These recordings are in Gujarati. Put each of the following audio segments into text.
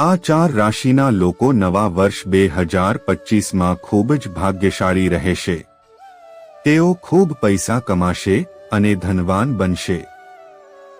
આ ચાર રાશિના લોકો નવા વર્ષ બે હજાર પચીસમાં ખૂબ જ ભાગ્યશાળી રહેશે. તેઓ ખૂબ પૈસા કમાશે અને ધનવાન બનશે.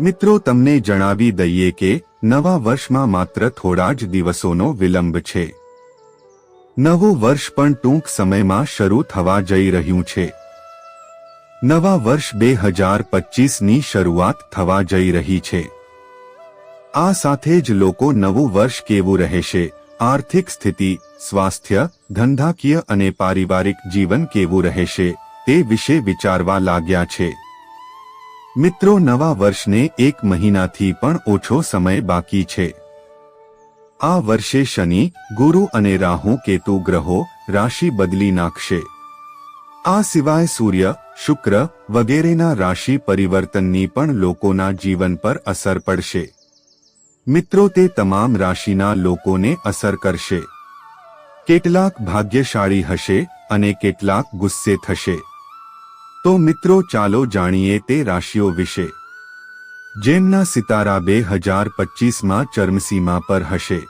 મિત્રો, તમને જણાવી દઈએ કે નવા વર્ષમાં માત્ર થોડા જ દિવસોનો વિલંબ છે. નવું વર્ષ પણ ટૂંક સમયમાં શરૂ થવા જઈ રહ્યું છે. નવા વર્ષ બે હજાર પચીસની શરૂઆત થવા જઈ રહી છે. આ સાથે જ લોકો નવું વર્ષ કેવું રહેશે? આર્થિક સ્થિતિ, સ્વાસ્થ્ય, ધંધાકીય અને પારિવારિક જીવન કેવું રહેશે? તે વિશે વિચારવા લાગ્યા છે. મિત્રો, નવા વર્ષને એક મહિનાથી પણ ઓછો સમય બાકી છે. આ વર્ષે શનિ, ગુરુ અને રાહુ કેતુ ગ્રહો રાશિ બદલી નાખશે. આ સિવાય સૂર્ય, શુક્ર વગેરેના રાશિ પરિવર્તનની પણ લોકોના જીવન પર અસર પડશે. મિત્રો, તે તમામ રાશિના લોકોને અસર કરશે. કેટલાક ભાગ્યશાળી હશે અને કેટલાક ગુસ્સે થશે. તો મિત્રો, ચાલો જાણીએ તે રાશિઓ વિશે. જેમના સિતારા બે હજાર પચીસમાં ચરમસીમા પર હશે.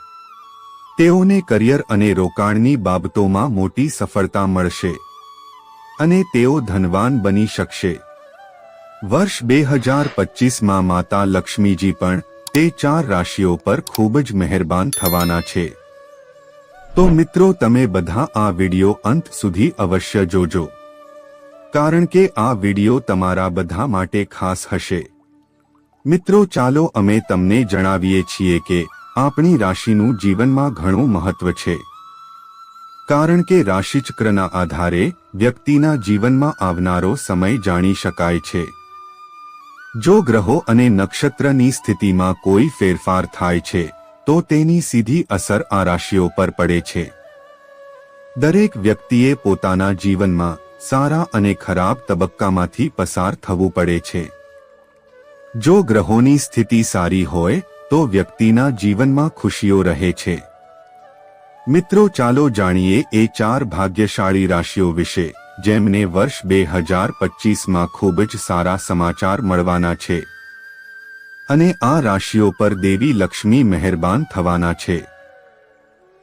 તેઓને કરિયર અને રોકાણની બાબતોમાં મોટી સફળતા મળશે. અને તેઓ ધનવાન બની શકશે. વર્ષ બે હજાર પચીસમાં માતા લક્ષ્મીજી પણ તે ચાર રાશિઓ પર ખૂબ જ મહેરબાન થવાના છે. તો મિત્રો, તમે બધા આ વિડિયો અંત સુધી અવશ્ય જોજો. કારણ કે આ વિડિયો તમારા બધા માટે ખાસ હશે. મિત્રો, ચાલો અમે તમને જણાવીએ છીએ કે આપણી રાશિનું જીવનમાં ઘણું મહત્વ છે. કારણ કે રાશિચક્રના આધારે વ્યક્તિના જીવનમાં આવનારો સમય જાણી શકાય છે. જો ગ્રહો અને નક્ષત્રની સ્થિતિમાં કોઈ ફેરફાર થાય છે, તો તેની સીધી અસર આ રાશિઓ પર પડે છે. દરેક વ્યક્તિએ પોતાના જીવનમાં સારા અને ખરાબ તબક્કામાંથી પસાર થવું પડે છે. જો ગ્રહોની સ્થિતિ સારી હોય, તો વ્યક્તિના જીવનમાં ખુશીઓ રહે છે. મિત્રો, ચાલો જાણીએ એ ચાર ભાગ્યશાળી રાશિઓ વિશે. જેમને વર્ષ બે હજાર પચીસમાં ખૂબ જ સારા સમાચાર મળવાના છે. અને આ રાશિઓ પર દેવી લક્ષ્મી મહેરબાન થવાના છે.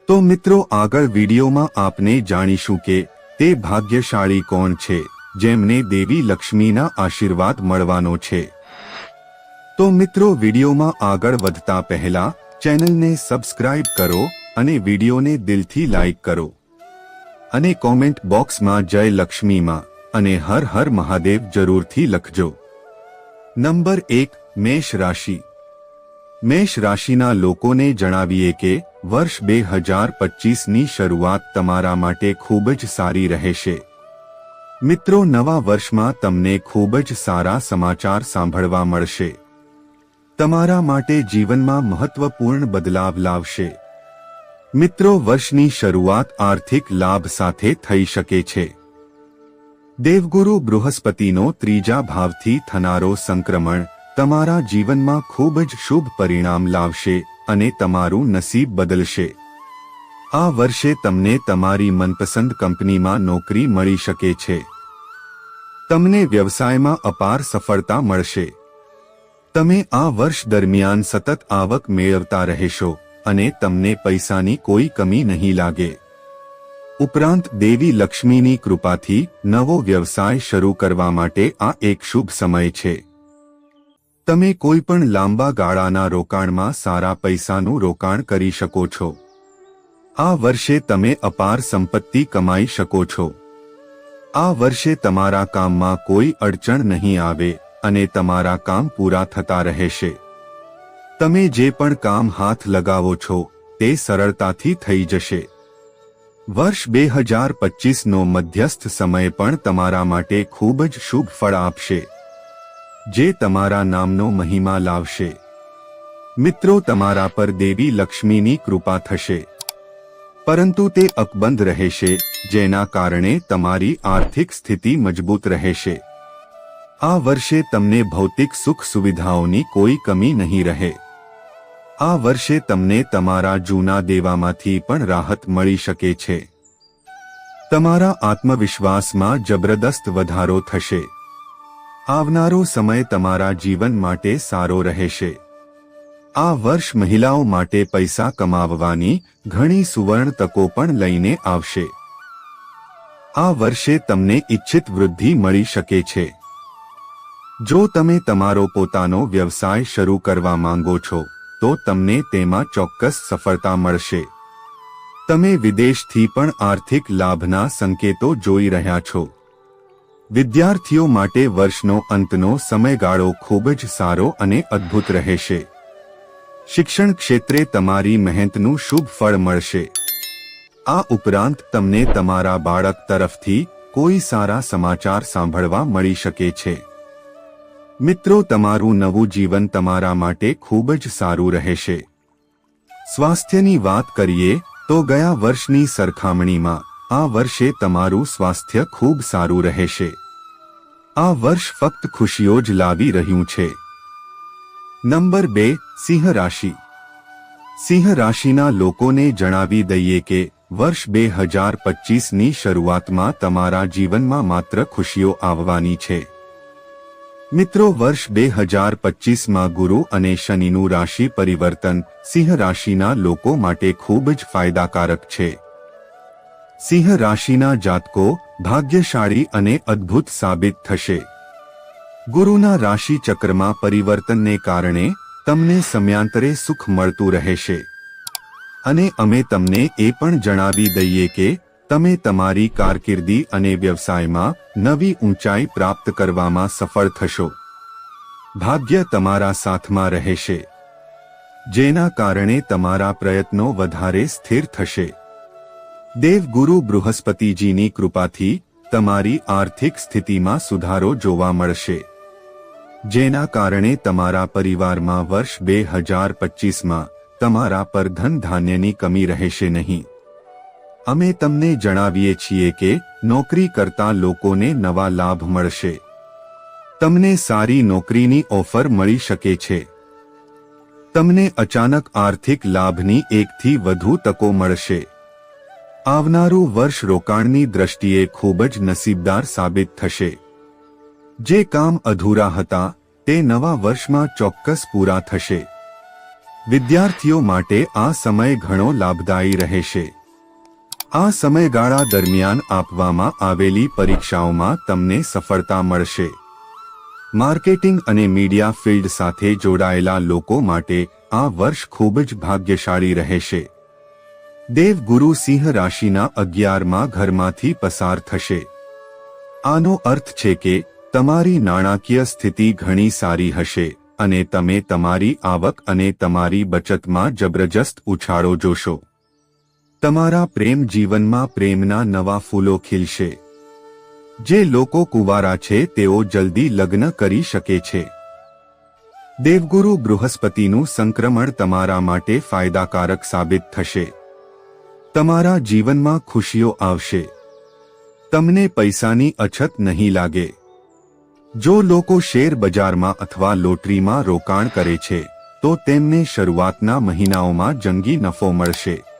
તો મિત્રો આગળ વિડીયોમાં આપને જાણીશું કે તે ભાગ્યશાળી કોણ છે, જેમને દેવી લક્ષ્મીના આશીર્વાદ મળવાનો છે. તો મિત્રો વિડીયોમાં આગળ વધતા પહેલા ચેનલને સબસ્ક્રાઇબ કરો અને વિડીયોને દિલથી લાઇક કરો. અને કોમેન્ટ બોક્સમાં જય લક્ષ્મીમાં અને હર હર મહાદેવ જરૂરથી લખજો. નંબર એક, મેષ રાશિ. મેષ રાશિના લોકોને જણાવીએ કે વર્ષ બે હજાર પચીસની શરૂઆત તમારા માટે ખૂબ જ સારી રહેશે. મિત્રો, નવા વર્ષમાં તમને ખૂબ જ સારા સમાચાર સાંભળવા મળશે. તમારા માટે જીવનમાં મહત્વપૂર્ણ બદલાવ લાવશે. મિત્રો, વર્ષની શરૂઆત આર્થિક લાભ સાથે થઈ શકે છે. દેવગુરુ બૃહસ્પતિનો ત્રીજા ભાવથી થનારો સંક્રમણ તમારા જીવનમાં ખૂબ જ શુભ પરિણામ લાવશે અને તમારું નસીબ બદલશે. આ વર્ષે તમને તમારી મનપસંદ કંપનીમાં નોકરી મળી શકે છે. તમને વ્યવસાયમાં અપાર સફળતા મળશે. તમે આ વર્ષ દરમિયાન સતત આવક મેળવતા રહેશો. અને તમને પૈસાની કોઈ કમી નહીં લાગે. ઉપરાંત દેવી લક્ષ્મીની કૃપાથી નવો વ્યવસાય શરૂ કરવા માટે આ એક શુભ સમય છે. તમે કોઈ પણ લાંબા ગાળાના રોકાણમાં સારા પૈસાનું રોકાણ કરી શકો છો. આ વર્ષે તમે અપાર સંપત્તિ કમાઈ શકો છો. આ વર્ષે તમારા કામમાં કોઈ અડચણ નહીં આવે અને તમારા કામ પૂરા થતા રહેશે. તમે જે પણ કામ હાથ લગાવો છો, તે સરળતાથી થઈ જશે. વર્ષ બે હજાર પચીસનો મધ્યસ્થ સમય પણ તમારા માટે ખૂબ જ શુભ ફળ આપશે. જે તમારા નામનો મહિમા લાવશે. મિત્રો, તમારા પર દેવી લક્ષ્મીની કૃપા થશે. પરંતુ તે અકબંધ રહેશે, જેના કારણે તમારી આર્થિક સ્થિતિ મજબૂત રહેશે. આ વર્ષે તમને ભૌતિક સુખ સુવિધાઓની કોઈ કમી નહીં રહે. આ વર્ષે તમને તમારા જૂના દેવામાંથી પણ રાહત મળી શકે છે. તમારા આત્મવિશ્વાસમાં જબરદસ્ત વધારો થશે. આવનારો સમય તમારા જીવન માટે સારો રહેશે. આ વર્ષ મહિલાઓ માટે પૈસા કમાવવાની ઘણી સુવર્ણ તકો પણ લઈને આવશે. આ વર્ષે તમને ઇચ્છિત વૃદ્ધિ મળી શકે છે. જો તમે તમારો પોતાનો વ્યવસાય શરૂ કરવા માંગો છો તો તમને તેમાં ચોક્કસ સફળતા મળશે. તમે વિદેશથી પણ આર્થિક લાભના સંકેતો જોઈ રહ્યા છો. વિદ્યાર્થીઓ માટે વર્ષનો અંતનો સમયગાળો ખૂબ જ સારો અને અદ્ભુત રહેશે. શિક્ષણ ક્ષેત્રે તમારી મહેનતનું શુભ ફળ મળશે. આ ઉપરાંત તમને તમારા બાળક તરફથી કોઈ સારા સમાચાર સાંભળવા મળી શકે છે. મિત્રો, તમારું નવું જીવન તમારા માટે ખૂબ જ સારું રહેશે. સ્વાસ્થ્યની વાત કરીએ, તો ગયા વર્ષની સરખામણીમાં, આ વર્ષે તમારું સ્વાસ્થ્ય ખૂબ સારું રહેશે. આ વર્ષ ફક્ત ખુશીઓ જ લાવી રહ્યું છે. નંબર બે, સિંહ રાશિ. સિંહ રાશિના લોકોને જણાવી દઈએ કે, વર્ષ બે હજાર પચીસની શરૂઆતમાં તમારા જીવનમાં માત્ર ખુશીઓ આવવાની છે. મિત્રો, વર્ષ બે હજાર પચીસમાં ગુરુ અને શનિનું રાશિ પરિવર્તન સિંહ રાશિના લોકો માટે ખૂબ જ ફાયદાકારક છે. સિંહ રાશિના જાતકો ભાગ્યશાળી અને અદ્ભુત સાબિત થશે. ગુરુના રાશિ ચક્રમાં પરિવર્તનને કારણે તમને સમયાંતરે સુખ મળતું રહેશે. અને અમે તમને એ પણ જણાવી દઈએ કે તમે તમારી કારકિર્દી અને વ્યવસાયમાં નવી ઊંચાઈ પ્રાપ્ત કરવામાં સફળ થશો. ભાગ્ય તમારા સાથમાં રહેશે. જેના કારણે તમારા પ્રયત્નો વધારે સ્થિર થશે. દેવગુરુ બૃહસ્પતિજીની કૃપાથી તમારી આર્થિક સ્થિતિમાં સુધારો જોવા મળશે. જેના કારણે તમારા પરિવારમાં વર્ષ બે હજાર પચીસમાં તમારા પર ધન ધાન્યની કમી રહેશે નહીં. અમે તમને જણાવીએ છીએ કે નોકરી કરતા લોકોને નવા લાભ મળશે. તમને સારી નોકરીની ઓફર મળી શકે છે. તમને અચાનક આર્થિક લાભની એકથી વધુ તકો મળશે. આવનારું વર્ષ રોકાણની દ્રષ્ટિએ ખૂબ જ નસીબદાર સાબિત થશે. જે કામ અધૂરા હતા, તે નવા વર્ષમાં ચોક્કસ પૂરા થશે. વિદ્યાર્થીઓ માટે આ સમય ઘણો લાભદાયી રહેશે. આ સમયગાળા દરમિયાન આપવામાં આવેલી પરીક્ષાઓમાં તમને સફળતા મળશે. માર્કેટિંગ અને મીડિયા ફિલ્ડ સાથે જોડાયેલા લોકો માટે આ વર્ષ ખૂબ જ ભાગ્યશાળી રહેશે. દેવગુરુ સિંહ રાશિના અગિયારમાં ઘરમાંથી પસાર થશે. આનો અર્થ છે કે, તમારી નાણાકીય સ્થિતિ ઘણી સારી હશે અને તમે તમારી આવક અને તમારી બચતમાં જબરજસ્ત ઉછાળો જોશો. તમારા પ્રેમ જીવનમાં પ્રેમના નવા ફૂલો ખીલશે. જે લોકો કુવારા છે, તેઓ જલ્દી લગ્ન કરી શકે છે. દેવગુરુ બૃહસ્પતિનું સંક્રમણ તમારા માટે ફાયદાકારક સાબિત થશે. તમારા જીવનમાં ખુશીઓ આવશે. તમને પૈસાની અછત નહીં લાગે. જો લોકો શેર બજારમાં અથવા લોટરીમાં રોકાણ કરે છે, તો તેમને શરૂઆતના મહિનાઓમાં જંગી નફો મળશે.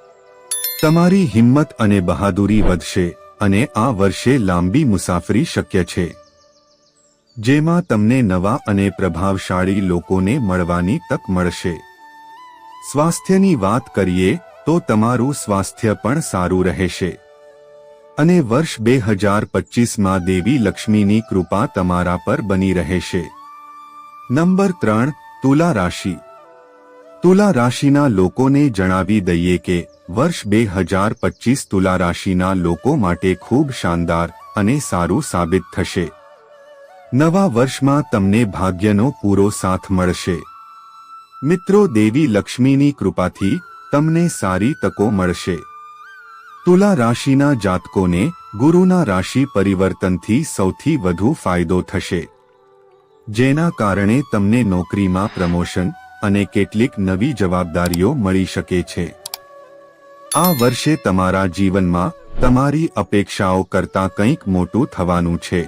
તમારી હિંમત અને બહાદુરી વધશે અને આ વર્ષે લાંબી મુસાફરી શક્ય છે. જેમાં તમને નવા અને પ્રભાવશાળી લોકોને મળવાની તક મળશે. સ્વાસ્થ્યની વાત કરીએ તો તમારું સ્વાસ્થ્ય પણ સારું રહેશે. અને વર્ષ બે હજાર પચીસમાં દેવી લક્ષ્મીની કૃપા તમારા પર બની રહેશે. નંબર ત્રણ, તુલા રાશિ. તુલા રાશિના લોકોને જણાવી દઈએ કે, વર્ષ બે હજાર પચીસ તુલા રાશિના લોકો માટે ખૂબ શાનદાર અને સારું સાબિત થશે. નવા વર્ષમાં તમને ભાગ્યનો પૂરો સાથ મળશે. મિત્રો, દેવી લક્ષ્મીની કૃપાથી તમને સારી તકો મળશે. તુલા રાશિના જાતકોને ગુરુના રાશિ પરિવર્તનથી સૌથી વધુ ફાયદો થશે. જેના કારણે તમને નોકરીમાં પ્રમોશન અને કેટલીક નવી જવાબદારીઓ મળી શકે છે. આ વર્ષે તમારા જીવનમાં તમારી અપેક્ષાઓ કરતાં કંઈક મોટું થવાનું છે.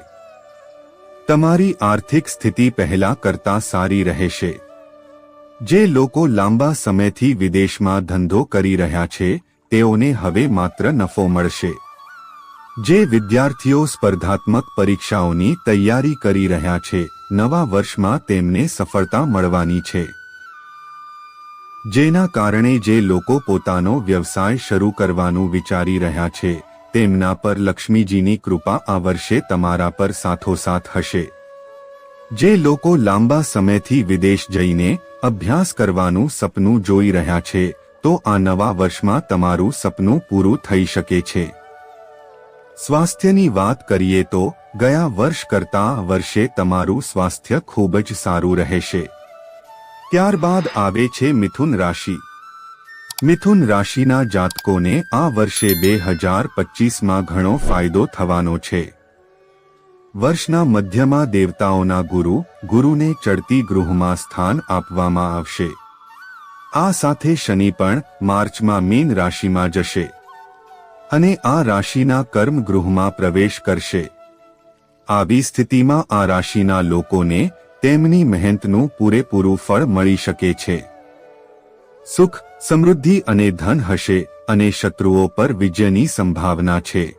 તમારી આર્થિક સ્થિતિ પહેલા કરતાં સારી રહેશે. જે લોકો લાંબા સમયથી વિદેશમાં ધંધો કરી રહ્યા છે, તેઓને હવે માત્ર નફો મળશે. જે વિદ્યાર્થીઓ સ્પર્ધાત્મક પરીક્ષાઓની તૈયારી કરી રહ્યા છે, નવા વર્ષમાં તેમને સફળતા મળવાની છે. જેના કારણે જે લોકો પોતાનો વ્યવસાય શરૂ કરવાનું વિચારી રહ્યા છે, તેમના પર લક્ષ્મીજીની કૃપા આ વર્ષે તમારા પર સાથોસાથ હશે. જે લોકો લાંબા સમયથી વિદેશ જઈને અભ્યાસ કરવાનું સપનું જોઈ રહ્યા છે, તો આ નવા વર્ષમાં તમારું સપનું પૂરું થઈ શકે છે. સ્વાસ્થ્યની વાત કરીએ તો, ગયા વર્ષ કરતાં વર્ષે તમારું સ્વાસ્થ્ય ખૂબ જ સારું રહેશે. ત્યારબાદ આવે છે મિથુન રાશિ. મિથુન રાશિના જાતકોને આ વર્ષે બે હજાર પચીસમાં ઘણો ફાયદો થવાનો છે. વર્ષના મધ્યમાં દેવતાઓના ગુરુ, ગુરુને ચડતી ગૃહમાં સ્થાન આપવામાં આવશે. આ સાથે શનિ પણ માર્ચમાં મીન રાશિમાં જશે. અને આ રાશિના કર્મ ગૃહમાં પ્રવેશ કરશે. આવી સ્થિતિમાં આ રાશિના લોકોને તેમની મહેનતનું પૂરેપૂરું ફળ મળી શકે છે. સુખ, સમૃદ્ધિ અને ધન હશે અને શત્રુઓ પર વિજયની સંભાવના છે.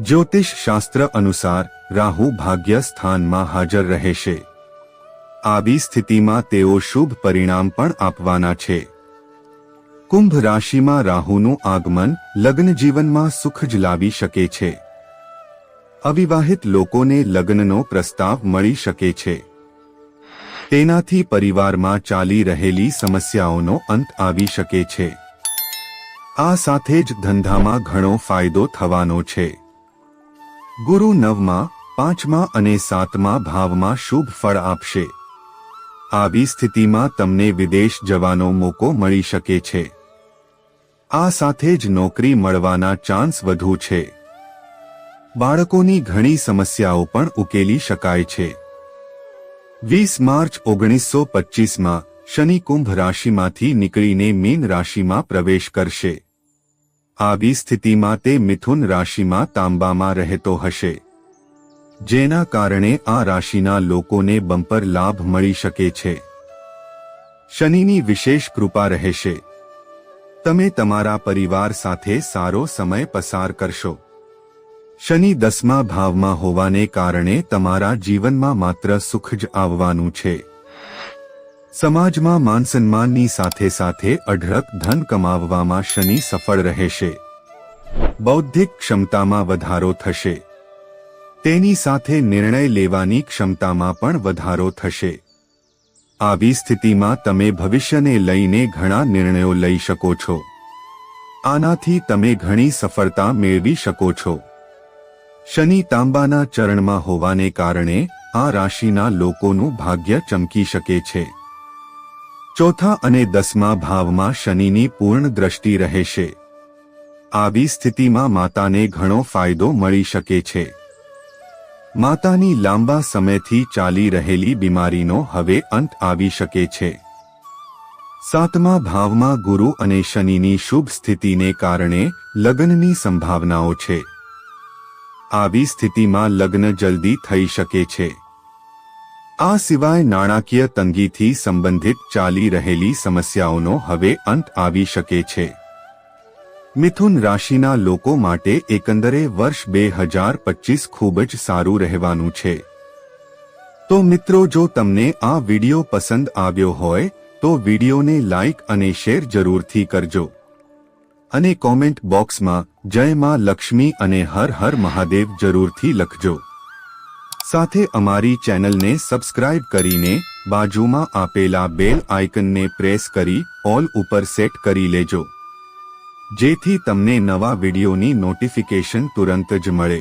જ્યોતિષ શાસ્ત્ર અનુસાર રાહુ ભાગ્ય સ્થાનમાં હાજર રહેશે. આવી સ્થિતિમાં તેઓ શુભ પરિણામ પણ આપવાના છે. કુંભ રાશિમાં રાહુનું આગમન લગ્ન જીવનમાં સુખ જ લાવી શકે છે. અવિવાહિત લોકોને લગ્નનો પ્રસ્તાવ મળી શકે છે. તેનાથી પરિવારમાં ચાલી રહેલી સમસ્યાઓનો અંત આવી શકે છે. આ સાથે જ ધંધામાં ઘણો ફાયદો થવાનો છે. ગુરુ નવમાં, પાંચમા અને સાતમા ભાવમાં શુભ ફળ આપશે. આવી સ્થિતિમાં તમને વિદેશ જવાનો મોકો મળી શકે છે. આ સાથે જ નોકરી મળવાના ચાન્સ વધુ છે. બાળકોની ઘણી સમસ્યાઓ પણ ઉકેલી શકાય છે. વીસ માર્ચ ઓગણીસો પચીસમાં શનિ કુંભ રાશિમાંથી નીકળીને મીન રાશિમાં પ્રવેશ કરશે. આવી સ્થિતિમાં તે મિથુન રાશિમાં તાંબામાં રહેતો હશે. જેના કારણે આ રાશિના લોકોને બમ્પર લાભ મળી શકે છે. શનિની વિશેષ કૃપા રહેશે. તમે તમારા પરિવાર સાથે સારો સમય પસાર કરશો. શનિ દસમા ભાવમાં હોવાને કારણે તમારા જીવનમાં માત્ર સુખ જ આવવાનું છે. સમાજમાં માન સન્માનની સાથે સાથે અઢળક ધન કમાવવામાં શનિ સફળ રહેશે. બૌદ્ધિક ક્ષમતામાં વધારો થશે. તેની સાથે નિર્ણય લેવાની ક્ષમતામાં પણ વધારો થશે. આવી સ્થિતિમાં તમે ભવિષ્યને લઈને ઘણા નિર્ણયો લઈ શકો છો. આનાથી તમે ઘણી સફળતા મેળવી શકો છો. શનિ તાંબાના ચરણમાં હોવાને કારણે આ રાશિના લોકોનું ભાગ્ય ચમકી શકે છે. ચોથા અને દસમા ભાવમાં શનિની પૂર્ણ દ્રષ્ટિ રહેશે. આવી સ્થિતિમાં માતાને ઘણો ફાયદો મળી શકે છે. માતાની લાંબા સમયથી ચાલી રહેલી બીમારીનો હવે અંત આવી શકે છે. સાતમા ભાવમાં ગુરુ અને શનિની શુભ સ્થિતિને કારણે લગ્નની સંભાવનાઓ છે. આવી સ્થિતિમાં લગ્ન જલ્દી થઈ શકે છે. આ સિવાય નાણાકીય તંગીથી સંબંધિત ચાલી રહેલી સમસ્યાઓનો હવે અંત આવી શકે છે. મિથુન રાશિના લોકો માટે એકંદરે વર્ષ બે હજાર પચીસ ખૂબ જ સારું રહેવાનું છે. તો મિત્રો, જો તમને આ વિડિયો પસંદ આવ્યો હોય, તો વિડિયોને લાઇક અને શેર જરૂરથી કરજો. અને કોમેન્ટ બોક્સમાં જય માં લક્ષ્મી અને હર હર મહાદેવ જરૂરથી લખજો. સાથે અમારી ચેનલને સબસ્ક્રાઇબ કરીને બાજુમાં આપેલા બેલ આઇકનને પ્રેસ કરી ઓલ ઉપર સેટ કરી લેજો. જેથી તમને નવા વિડિયોની નોટિફિકેશન તુરંત જ મળે.